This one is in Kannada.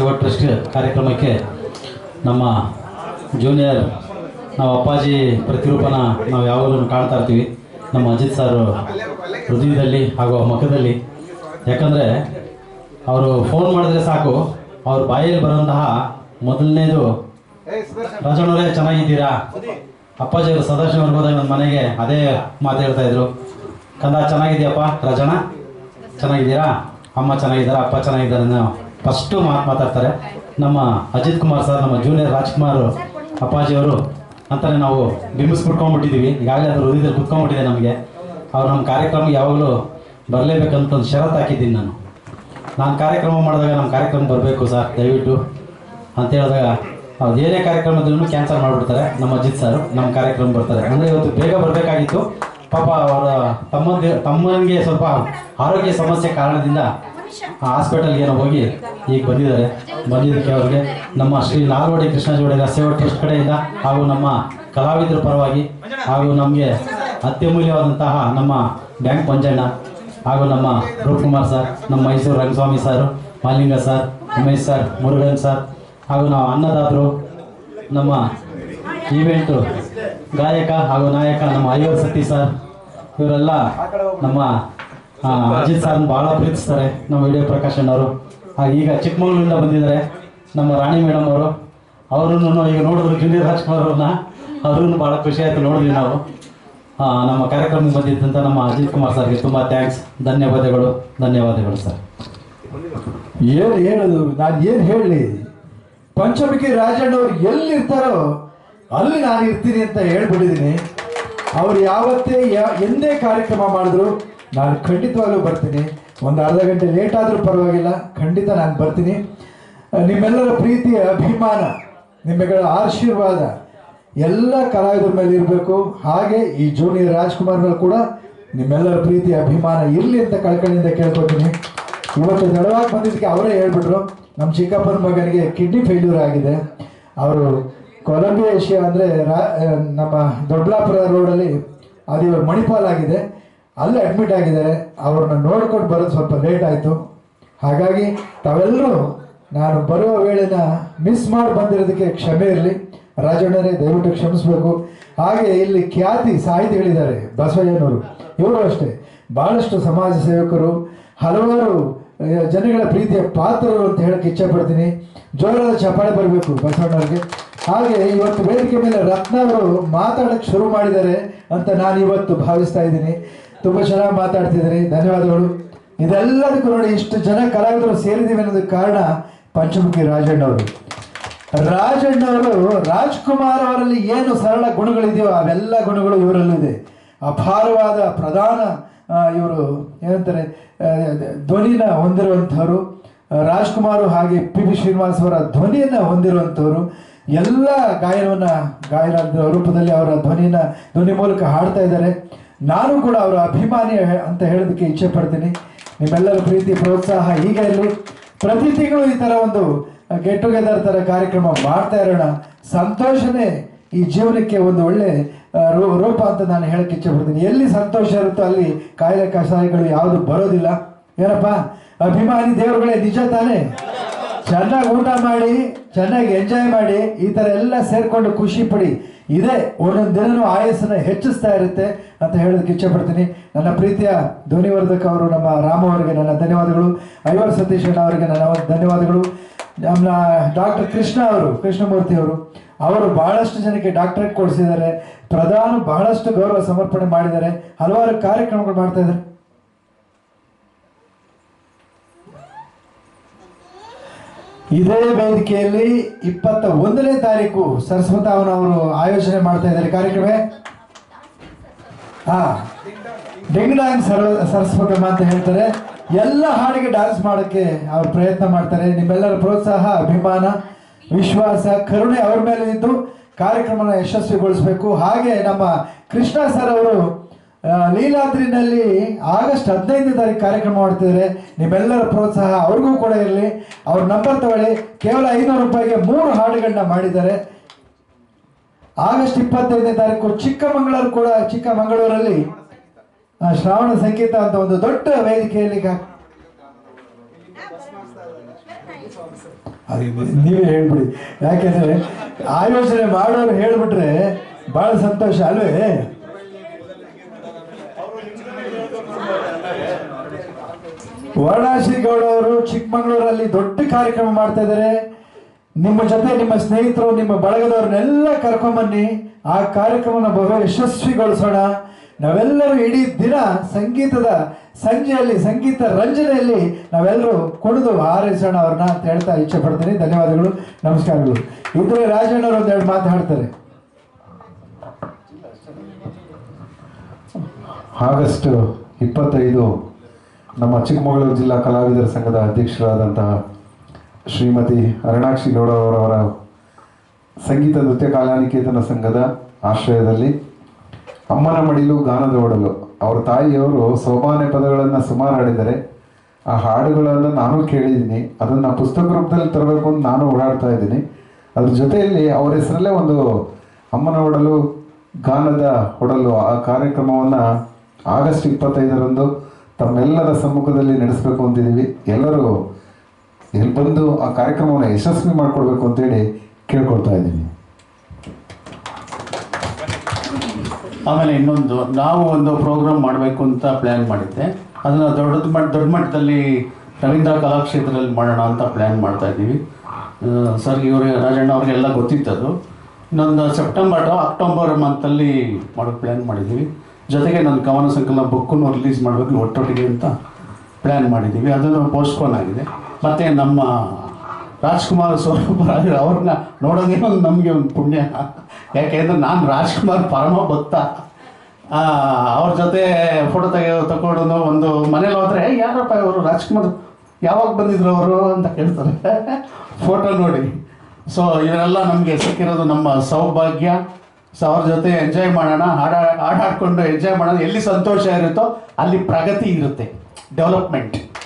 ಸೇವಾ ಟ್ರಸ್ಟ್ ಕಾರ್ಯಕ್ರಮಕ್ಕೆ ನಮ್ಮ ಜೂನಿಯರ್ ನಾವು ಅಪ್ಪಾಜಿ ಪ್ರತಿರೂಪನ ನಾವು ಯಾವಾಗಲೂ ಕಾಣ್ತಾ ಇರ್ತೀವಿ. ನಮ್ಮ ಅಜಿತ್ ಸರ್ ಹೃದಯದಲ್ಲಿ ಹಾಗೂ ಮುಖದಲ್ಲಿ. ಯಾಕಂದರೆ ಅವರು ಫೋನ್ ಮಾಡಿದ್ರೆ ಸಾಕು, ಅವ್ರ ಬಾಯಲ್ಲಿ ಬರೋಂತಹ ಮೊದಲನೇದು ರಾಜಣ್ಣವರೇ ಚೆನ್ನಾಗಿದ್ದೀರಾ? ಅಪ್ಪಾಜಿಯವರು ಸದಸ್ಯ ಹೋದಾಗ ನನ್ನ ಮನೆಗೆ ಅದೇ ಮಾತು ಹೇಳ್ತಾ ಇದ್ರು. ಕಂದ, ಚೆನ್ನಾಗಿದೆಯಪ್ಪ ರಾಜಣ್ಣ? ಚೆನ್ನಾಗಿದ್ದೀರಾ? ಅಮ್ಮ ಚೆನ್ನಾಗಿದ್ದಾರಾ? ಅಪ್ಪ ಚೆನ್ನಾಗಿದ್ದಾರೆ ಅನ್ನೋ ಫಸ್ಟು ಮಾತು ಮಾತಾಡ್ತಾರೆ. ನಮ್ಮ ಅಜಿತ್ ಕುಮಾರ್ ಸರ್, ನಮ್ಮ ಜೂನಿಯರ್ ರಾಜ್ಕುಮಾರ್ ಅಪ್ಪಾಜಿಯವರು ಅಂತಾನೆ ನಾವು ಬಿಂಬಿಸ್ಬಿಟ್ಕೊಂಡ್ಬಿಟ್ಟಿದ್ದೀವಿ ಈಗಾಗಲೇ ಅದ್ರ ಹೃದಯದಲ್ಲಿ ಕುತ್ಕೊಂಡ್ಬಿಟ್ಟಿದೆ ನಮಗೆ. ಅವ್ರು ನಮ್ಮ ಕಾರ್ಯಕ್ರಮ ಯಾವಾಗಲೂ ಬರಲೇಬೇಕಂತ ಒಂದು ಷರತ್ತು ಹಾಕಿದ್ದೀನಿ ನಾನು. ನಾನು ಕಾರ್ಯಕ್ರಮ ಮಾಡಿದಾಗ ನಮ್ಮ ಕಾರ್ಯಕ್ರಮ ಬರಬೇಕು ಸರ್, ದಯವಿಟ್ಟು. ಅಂತ ಹೇಳಿದಾಗ ಅವ್ರು ಏನೇ ಕಾರ್ಯಕ್ರಮ ಇದ್ರೂ ಕ್ಯಾನ್ಸಲ್ ಮಾಡಿಬಿಡ್ತಾರೆ. ನಮ್ಮ ಅಜಿತ್ ಸರ್, ನಮ್ಮ ಕಾರ್ಯಕ್ರಮ ಬರ್ತಾರೆ. ಅಂದರೆ ಇವತ್ತು ಬೇಗ ಬರಬೇಕಾಗಿತ್ತು. ಪಾಪ ಅವರ ತಮ್ಮಂದಿ ತಮ್ಮನಿಗೆ ಸ್ವಲ್ಪ ಆರೋಗ್ಯ ಸಮಸ್ಯೆ ಕಾರಣದಿಂದ ಹಾಸ್ಪಿಟಲ್ಗೆ ಏನೋ ಹೋಗಿ ಈಗ ಬಂದಿದ್ದಾರೆ. ಬಂದಿದ್ದಕ್ಕೆ ಅವ್ರಿಗೆ ನಮ್ಮ ಶ್ರೀ ನಾಲ್ವಡಿ ಕೃಷ್ಣಜೋಡಿ ಸೇವಾ ಟ್ರಸ್ಟ್ ಕಡೆಯಿಂದ ಹಾಗೂ ನಮ್ಮ ಕಲಾವಿದರ ಪರವಾಗಿ ಹಾಗೂ ನಮಗೆ ಅತ್ಯಮೂಲ್ಯವಾದಂತಹ ನಮ್ಮ ಬ್ಯಾಂಕ್ ಮಂಜಣ್ಣ ಹಾಗೂ ನಮ್ಮ ರೂಪ್ಕುಮಾರ್ ಸರ್, ನಮ್ಮ Mysuru Rangaswamy sir, Malinga sir, Umesh sir Murugan sir ಹಾಗೂ ನಾವು ಅನ್ನದಾತರು, ನಮ್ಮ ಈವೆಂಟು ಗಾಯಕ ಹಾಗೂ ನಾಯಕ ನಮ್ಮ ಐವರ್ ಸತಿ ಸರ್, ಇವರೆಲ್ಲ ನಮ್ಮ ಅಜಿತ್ ಸರ್ ಭಾಳ ಪ್ರೀತಿಸ್ತಾರೆ ನಮ್ಮ ವಿಡಿಯೋ ಪ್ರಕಾಶನ್ ಅವರು. ಈಗ ಚಿಕ್ಕಮಗಳೂರಿಂದ ಬಂದಿದ್ದಾರೆ ನಮ್ಮ ರಾಣಿ ಮೇಡಮ್ ಅವರು. ಅವರನ್ನು ಈಗ ನೋಡಿದ್ರು ಜೂನಿಯರ್ ರಾಜ್ಕುಮಾರ್ ಅವ್ರನ್ನ. ಅವ್ರನ್ನು ಭಾಳ ಖುಷಿ ಆಯಿತು ನೋಡಿದ್ವಿ ನಾವು. ನಮ್ಮ ಕಾರ್ಯಕ್ರಮಕ್ಕೆ ಬಂದಿದ್ದಂಥ ನಮ್ಮ ಅಜಿತ್ ಕುಮಾರ್ ಸರ್ಗೆ ತುಂಬ ಥ್ಯಾಂಕ್ಸ್ ಧನ್ಯವಾದಗಳು ಧನ್ಯವಾದಗಳು ಸರ್. ಏನು ಹೇಳೋದು, ನಾನು ಏನು ಹೇಳಲಿ? ಪಂಚಮುಖಿ ರಾಜಣ್ಣವ್ರು ಎಲ್ಲಿರ್ತಾರೋ ಅಲ್ಲಿ ನಾನು ಇರ್ತೀನಿ ಅಂತ ಹೇಳ್ಬಿಟ್ಟಿದ್ದೀನಿ. ಅವ್ರು ಯಾವತ್ತೇ ಎಂದೇ ಕಾರ್ಯಕ್ರಮ ಮಾಡಿದ್ರು ನಾನು ಖಂಡಿತವಾಗ್ಲೂ ಬರ್ತೀನಿ. ಒಂದು ಅರ್ಧ ಗಂಟೆ ಲೇಟ್ ಆದರೂ ಪರವಾಗಿಲ್ಲ, ಖಂಡಿತ ನಾನು ಬರ್ತೀನಿ. ನಿಮ್ಮೆಲ್ಲರ ಪ್ರೀತಿಯ ಅಭಿಮಾನ, ನಿಮ್ಮೆಗಳ ಆಶೀರ್ವಾದ ಎಲ್ಲ ಕಲಾವಿದರ ಮೇಲೆ ಇರಬೇಕು. ಹಾಗೆ ಈ ಜೂನಿಯರ್ ರಾಜ್ಕುಮಾರ್ ಮೇಲೆ ಕೂಡ ನಿಮ್ಮೆಲ್ಲರ ಪ್ರೀತಿಯ ಅಭಿಮಾನ ಇರಲಿ ಅಂತ ಕಳ್ಕಳಿಂದ ಕೇಳ್ಕೊತೀನಿ. ಇವತ್ತು ತಡವಾಗಿ ಬಂದಿದ್ದಕ್ಕೆ ಅವರೇ ಹೇಳ್ಬಿಟ್ರು. ನಮ್ಮ ಚಿಕ್ಕಪ್ಪನ ಮಗನಿಗೆ ಕಿಡ್ನಿ ಫೇಲ್ಯೂರ್ ಆಗಿದೆ. ಅವರು ಕೊಲಂಬಿಯಾ, ಏಷ್ಯಾ ಅಂದರೆ ರಾ ನಮ್ಮ ದೊಡ್ಡಲಾಪುರ ರೋಡಲ್ಲಿ ಅದು ಮಣಿಪಾಲ್ ಆಗಿದೆ ಅಲ್ಲಿ ಅಡ್ಮಿಟ್ ಆಗಿದ್ದಾರೆ. ಅವ್ರನ್ನ ನೋಡ್ಕೊಂಡು ಬರೋದು ಸ್ವಲ್ಪ ಲೇಟ್ ಆಯಿತು. ಹಾಗಾಗಿ ತಾವೆಲ್ಲರೂ ನಾನು ಬರುವ ವೇಳೆನ ಮಿಸ್ ಮಾಡಿ ಬಂದಿರೋದಕ್ಕೆ ಕ್ಷಮೆ ಇರಲಿ. ರಾಜಣ್ಣರೇ ದಯವಿಟ್ಟು ಕ್ಷಮಿಸಬೇಕು. ಹಾಗೆ ಇಲ್ಲಿ ಖ್ಯಾತಿ ಸಾಹಿತಿಗಳಿದ್ದಾರೆ, ಬಸವಯ್ಯನವರು. ಇವರು ಅಷ್ಟೇ. ಭಾಳಷ್ಟು ಸಮಾಜ ಸೇವಕರು, ಹಲವಾರು ಜನಗಳ ಪ್ರೀತಿಯ ಪಾತ್ರರು ಅಂತ ಹೇಳಕ್ಕೆ ಇಚ್ಛೆಪಡ್ತೀನಿ ಜೋರಾದ ಚಪಾಳೆ ಬರಬೇಕು ಬಸವಣ್ಣವ್ರಿಗೆ ಹಾಗೆ ಇವತ್ತು ವೇದಿಕೆ ಮೇಲೆ ರತ್ನ ಅವರು ಮಾತಾಡಕ್ಕೆ ಶುರು ಮಾಡಿದ್ದಾರೆ ಅಂತ ನಾನು ಇವತ್ತು ಭಾವಿಸ್ತಾ ಇದ್ದೀನಿ. ತುಂಬ ಚೆನ್ನಾಗಿ ಮಾತಾಡ್ತಿದ್ದೀರಿ ಧನ್ಯವಾದಗಳು. ಇದೆಲ್ಲದಕ್ಕೂ ನೋಡಿ ಇಷ್ಟು ಜನ ಕಲಾವಿದರು ಸೇರಿದ್ದೀವಿ ಅನ್ನೋದಕ್ಕೆ ಕಾರಣ ಪಂಚಮುಖಿ ರಾಜಣ್ಣವರು. ರಾಜಣ್ಣವರು ರಾಜ್ಕುಮಾರ್ ಅವರಲ್ಲಿ ಏನು ಸರಳ ಗುಣಗಳಿದೆಯೋ ಅವೆಲ್ಲ ಗುಣಗಳು ಇವರಲ್ಲಿದೆ ಅಪಾರವಾದ ಪ್ರಧಾನ ಇವರು ಏನಂತಾರೆ ಧ್ವನಿನ ಹೊಂದಿರುವಂಥವ್ರು. ರಾಜ್ಕುಮಾರು ಹಾಗೆ ಪಿ ಬಿ ಶ್ರೀನಿವಾಸ್ ಅವರ ಧ್ವನಿಯನ್ನು ಹೊಂದಿರುವಂಥವ್ರು. ಎಲ್ಲ ಗಾಯನವನ್ನು ಗಾಯನ ರೂಪದಲ್ಲಿ ಅವರ ಧ್ವನಿನ ಧ್ವನಿ ಮೂಲಕ ಹಾಡ್ತಾ ಇದ್ದಾರೆ. ನಾನು ಕೂಡ ಅವರ ಅಭಿಮಾನಿ ಅಂತ ಹೇಳೋದಕ್ಕೆ ಇಚ್ಛೆ ಪಡ್ತೀನಿ. ನಿಮ್ಮೆಲ್ಲರ ಪ್ರೀತಿ, ಪ್ರೋತ್ಸಾಹ ಹೀಗೆ ಇರಲಿ ಪ್ರತಿ ತಿಂಗಳು ಈ ಥರ ಒಂದು ಗೆಟ್ ಟುಗೆದರ್ ಥರ ಕಾರ್ಯಕ್ರಮ ಮಾಡ್ತಾ ಇರೋಣ. ಸಂತೋಷನೇ ಈ ಜೀವನಕ್ಕೆ ಒಂದು ಒಳ್ಳೆ ರೂಪ ಅಂತ ನಾನು ಹೇಳಕ್ಕೆ ಇಚ್ಛೆ ಪಡ್ತೀನಿ. ಎಲ್ಲಿ ಸಂತೋಷ ಇರುತ್ತೋ ಅಲ್ಲಿ ಕಾಯಿಲೆ, ಕಷಾಯಗಳು ಯಾವುದು ಬರೋದಿಲ್ಲ. ಏನಪ್ಪ? ಅಭಿಮಾನಿ ದೇವರುಗಳೇ, ನಿಜ ತಾನೇ? ಚೆನ್ನಾಗಿ ಊಟ ಮಾಡಿ, ಚೆನ್ನಾಗಿ ಎಂಜಾಯ್ ಮಾಡಿ, ಈ ಥರ ಎಲ್ಲ ಸೇರಿಕೊಂಡು ಖುಷಿ ಪಡಿ ಇದೇ. ಒಂದೊಂದು ದಿನನೂ ಆಯಸ್ಸನ್ನು ಹೆಚ್ಚಿಸ್ತಾ ಇರುತ್ತೆ ಅಂತ ಹೇಳೋದಕ್ಕೆ ಇಚ್ಛೆ ಪಡ್ತೀನಿ ನನ್ನ ಪ್ರೀತಿಯ ಧ್ವನಿವರ್ಧಕ ಅವರು, ನಮ್ಮ ರಾಮ ಅವರಿಗೆ ನನ್ನ ಧನ್ಯವಾದಗಳು. ಐವರ್ ಸತೀಶ್ ಅಣ್ಣ ಅವರಿಗೆ ನನ್ನ ಧನ್ಯವಾದಗಳು. ನಮ್ಮ ಡಾಕ್ಟರ್ ಕೃಷ್ಣ ಅವರು, ಕೃಷ್ಣಮೂರ್ತಿ ಅವರು ಅವರು ಬಹಳಷ್ಟು ಜನಕ್ಕೆ ಡಾಕ್ಟ್ರೇಟ್ ಕೊಡಿಸಿದ್ದಾರೆ. ಪ್ರಧಾನ ಬಹಳಷ್ಟು ಗೌರವ ಸಮರ್ಪಣೆ ಮಾಡಿದ್ದಾರೆ. ಹಲವಾರು ಕಾರ್ಯಕ್ರಮಗಳು ಮಾಡ್ತಾ ಇದ್ದಾರೆ. ಇದೇ ವೇದಿಕೆಯಲ್ಲಿ ಇಪ್ಪತ್ತ ಒಂದನೇ ತಾರೀಕು ಸರಸ್ವತಾವನ ಅವರು ಆಯೋಜನೆ ಮಾಡ್ತಾ ಇದ್ದಾರೆ ಕಾರ್ಯಕ್ರಮ ಹಾ, ಡಿಂಗ್ ಡ್ಯಾನ್ಸ್ ಸರ ಸರಸ್ವತಮ್ಮ ಅಂತ ಹೇಳ್ತಾರೆ. ಎಲ್ಲ ಹಾಡಿಗೆ ಡ್ಯಾನ್ಸ್ ಮಾಡೋಕ್ಕೆ ಅವ್ರು ಪ್ರಯತ್ನ ಮಾಡ್ತಾರೆ. ನಿಮ್ಮೆಲ್ಲರ ಪ್ರೋತ್ಸಾಹ, ಅಭಿಮಾನ, ವಿಶ್ವಾಸ, ಕರುಣೆ ಅವ್ರ ಮೇಲೆ ನಿಂತು ಕಾರ್ಯಕ್ರಮನ ಯಶಸ್ವಿಗೊಳಿಸಬೇಕು. ಹಾಗೆ ನಮ್ಮ ಕೃಷ್ಣ ಸರ್ ಅವರು ಲೀಲಾದ್ರಿನಲ್ಲಿ ಆಗಸ್ಟ್ ಹದಿನೈದನೇ ತಾರೀಕು ಕಾರ್ಯಕ್ರಮ ಮಾಡ್ತಿದ್ದಾರೆ. ನಿಮ್ಮೆಲ್ಲರ ಪ್ರೋತ್ಸಾಹ ಅವ್ರಿಗೂ ಕೂಡ ಇರಲಿ. ಅವ್ರ ನಂಬರ್ ತಗೊಳ್ಳಿ. ಕೇವಲ ಐನೂರು ರೂಪಾಯಿಗೆ ಮೂರು ಹಾಡುಗಳನ್ನ ಮಾಡಿದ್ದಾರೆ. ಆಗಸ್ಟ್ ಇಪ್ಪತ್ತೈದನೇ ತಾರೀಕು ಚಿಕ್ಕಮಗಳೂರು ಕೂಡ, ಚಿಕ್ಕಮಗಳೂರಲ್ಲಿ ಶ್ರಾವಣ ಸಂಗೀತ ಅಂತ ಒಂದು ದೊಡ್ಡ ವೇದಿಕೆಯಲ್ಲಿ ನೀವೇ ಹೇಳ್ಬಿಡಿ. ಯಾಕೆಂದ್ರೆ ಆಯೋಜನೆ ಮಾಡೋರು ಹೇಳ್ಬಿಟ್ರೆ ಬಹಳ ಸಂತೋಷ ಅಲ್ವೇ? ಗೌಡ ಅವರು ಚಿಕ್ಕಮಗಳೂರಲ್ಲಿ ದೊಡ್ಡ ಕಾರ್ಯಕ್ರಮ ಮಾಡ್ತಾ ಇದ್ದಾರೆ. ನಿಮ್ಮ ಜೊತೆ ನಿಮ್ಮ ಸ್ನೇಹಿತರು, ನಿಮ್ಮ ಬಳಗದವ್ರನ್ನೆಲ್ಲ ಕರ್ಕೊಂಬನ್ನಿ. ಆ ಕಾರ್ಯಕ್ರಮನ ಬಹು ಯಶಸ್ವಿಗೊಳಿಸೋಣ. ನಾವೆಲ್ಲರೂ ಇಡೀ ದಿನ ಸಂಗೀತದ ಸಂಜೆಯಲ್ಲಿ, ಸಂಗೀತ ರಂಜನೆಯಲ್ಲಿ ನಾವೆಲ್ಲರೂ ಕುಣಿದು ಹಾರೈಸೋಣ ಅವ್ರನ್ನ ಅಂತ ಹೇಳ್ತಾ ಇಚ್ಛೆ ಪಡ್ತೀನಿ. ಧನ್ಯವಾದಗಳು, ನಮಸ್ಕಾರಗಳು. ಇದ್ರೆ ರಾಜಣ್ಣವ್ರು ಒಂದೆರಡು ಮಾತಾಡ್ತಾರೆ ಆಗಸ್ಟ್ ಇಪ್ಪತ್ತೈದು ನಮ್ಮ ಚಿಕ್ಕಮಗಳೂರು ಜಿಲ್ಲಾ ಕಲಾವಿದರ ಸಂಘದ ಅಧ್ಯಕ್ಷರಾದಂತಹ ಶ್ರೀಮತಿ ಅರುಣಾಕ್ಷಿ ಗೌಡ ಅವರವರ ಸಂಗೀತ ನೃತ್ಯ ಕಲಾನಿಕೇತನ ಸಂಘದ ಆಶ್ರಯದಲ್ಲಿ ಅಮ್ಮನ ಮಡಿಲು ಗಾನದ ಒಡಲು. ಅವರ ತಾಯಿಯವರು ಸೋಮಾನೆ ಪದಗಳನ್ನು ಸುಮಾರು ಹಾಡಿದ್ದಾರೆ. ಆ ಹಾಡುಗಳನ್ನು ನಾನು ಕೇಳಿದ್ದೀನಿ. ಅದನ್ನು ಪುಸ್ತಕ ರೂಪದಲ್ಲಿ ತರಬೇಕು ಅಂತ ನಾನು ಓಡಾಡ್ತಾ ಇದ್ದೀನಿ. ಅದ್ರ ಜೊತೆಯಲ್ಲಿ ಅವರ ಹೆಸರಲ್ಲೇ ಒಂದು ಅಮ್ಮನ ಒಡಲು ಗಾನದ ಒಡಲು ಆ ಕಾರ್ಯಕ್ರಮವನ್ನು ಆಗಸ್ಟ್ ಇಪ್ಪತ್ತೈದರಂದು ತಮ್ಮೆಲ್ಲರ ಸಮ್ಮುಖದಲ್ಲಿ ನಡೆಸಬೇಕು ಅಂತಿದ್ದೀವಿ. ಎಲ್ಲರೂ ಇಲ್ಲಿ ಬಂದು ಆ ಕಾರ್ಯಕ್ರಮವನ್ನು ಯಶಸ್ವಿ ಮಾಡಿಕೊಡ್ಬೇಕು ಅಂತೇಳಿ ಕೇಳ್ಕೊಳ್ತಾ ಇದ್ದೀನಿ. ಆಮೇಲೆ ಇನ್ನೊಂದು, ನಾವು ಒಂದು ಪ್ರೋಗ್ರಾಮ್ ಮಾಡಬೇಕು ಅಂತ ಪ್ಲ್ಯಾನ್ ಮಾಡಿದ್ದೆ. ಅದನ್ನು ದೊಡ್ಡ ಮಟ್ಟ, ದೊಡ್ಡ ಮಟ್ಟದಲ್ಲಿ ರವೀಂದ್ರ ಕಲಾಕ್ಷೇತ್ರದಲ್ಲಿ ಮಾಡೋಣ ಅಂತ ಪ್ಲ್ಯಾನ್ ಮಾಡ್ತಾ ಇದ್ದೀವಿ. ಸರ್ ಇವರೇ, ರಾಜಣ್ಣ ಅವ್ರಿಗೆಲ್ಲ ಗೊತ್ತಿತ್ತದು. ಇನ್ನೊಂದು ಸೆಪ್ಟೆಂಬರ್, ಅಕ್ಟೋಬರ್ ಮಂತಲ್ಲಿ ಮಾಡೋ ಪ್ಲ್ಯಾನ್ ಮಾಡಿದ್ದೀವಿ. ಜೊತೆಗೆ ನನ್ನ ಕವನ ಸಂಕಲನ ಬುಕ್ಕನ್ನು ರಿಲೀಸ್ ಮಾಡಬೇಕು ಒಟ್ಟೊಟ್ಟಿಗೆ ಅಂತ ಪ್ಲ್ಯಾನ್ ಮಾಡಿದ್ದೀವಿ. ಅದನ್ನು ಪೋಸ್ಟ್ಪೋನ್ ಆಗಿದೆ. ಮತ್ತು ನಮ್ಮ ರಾಜ್ಕುಮಾರ್ ಸ್ವರೂಪರಾಜ್ ಅವ್ರನ್ನ ನೋಡೋದೇ ಒಂದು ನಮಗೆ ಒಂದು ಪುಣ್ಯ. ಯಾಕೆಂದ್ರೆ ನಾನು ರಾಜ್ಕುಮಾರ್ ಪರಮ ಭಕ್ತ ಅವ್ರ ಜೊತೆ ಫೋಟೋ ತೆಗೆ ತಗೊಂಡು ಒಂದು ಮನೇಲಿ ಹೋದ್ರೆ "ಏ, ಯಾರಪ್ಪ ಇವರು? ರಾಜ್ಕುಮಾರ್ ಯಾವಾಗ ಬಂದಿದ್ರು ಅವರು? ಅಂತ ಕೇಳ್ತಾರೆ. ಫೋಟೋ ನೋಡಿ. ಸೊ ಇವರೆಲ್ಲ ನಮಗೆ ಸಿಕ್ಕಿರೋದು ನಮ್ಮ ಸೌಭಾಗ್ಯ. ಸೊ ಅವ್ರ ಜೊತೆ ಎಂಜಾಯ್ ಮಾಡೋಣ, ಹಾಡ ಹಾಡಾಡ್ಕೊಂಡು ಎಂಜಾಯ್ ಮಾಡೋಣ. ಎಲ್ಲಿ ಸಂತೋಷ ಇರುತ್ತೋ ಅಲ್ಲಿ ಪ್ರಗತಿ ಇರುತ್ತೆ. ಡೆವಲಪ್ಮೆಂಟ್